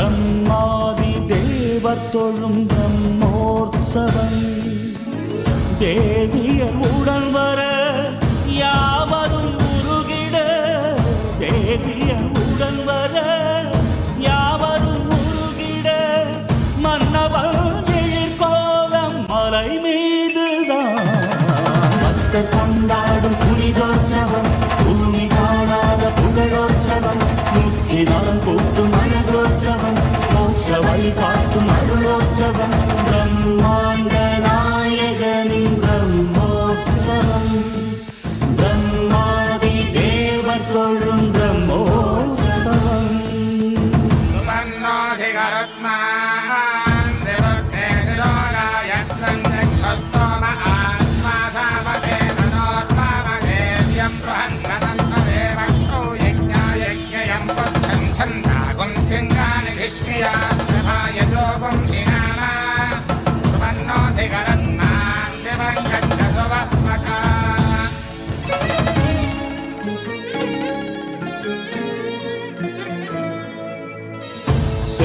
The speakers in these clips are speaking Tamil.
பிரம்மாதி தேவ தொழும் பிரம்மோற்சவம். தேவியர் உடன் வர Krishna, Sabhaya, Jogam, Jina.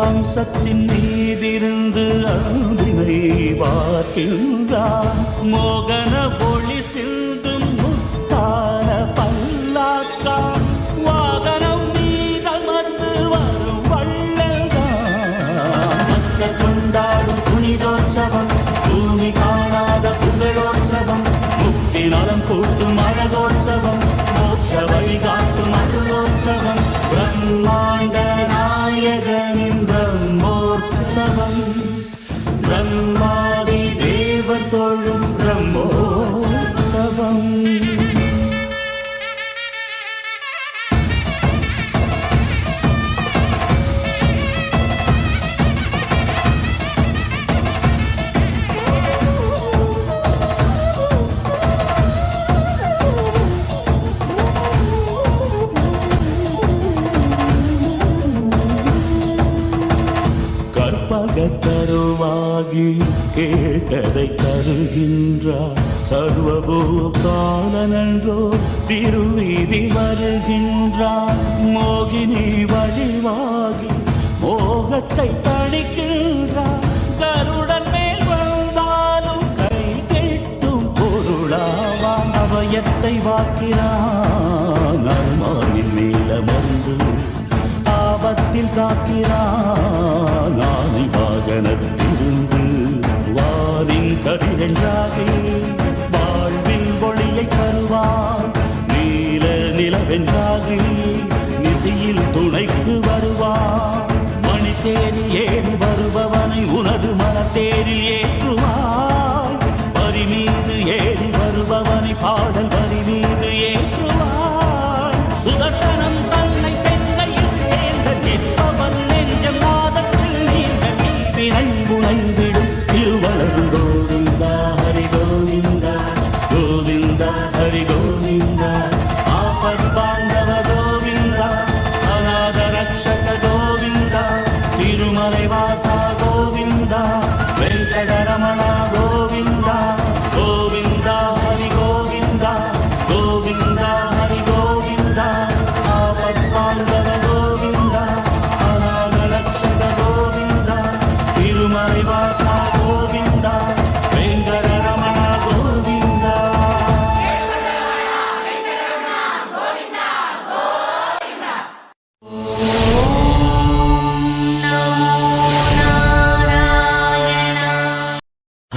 அம்சத்தின் மீதிருந்து அன்பினை பார்க்கின்றார் மோக Allah கேட்டதை தருகின்றார் சர்வபூகாலனன்றோ திருவீதி வருகின்றார். மோகினி வழிவாகி மோகத்தை தணிக்கின்றார். கருடன் மேல் வந்தாலும் கை கெட்டும் பொருளாவான். அவயத்தை வாக்கிறான். அருமானின் நீளமர்ந்து ஆபத்தில் காக்கிறான். கதிரென்றாகி வாழ்வின் ஒளியை தருவான் நீல நிலவென்றாகி நிதியில் துணை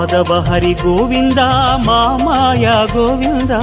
మాధవ హరి గోవింద మామాయ గోవిందా.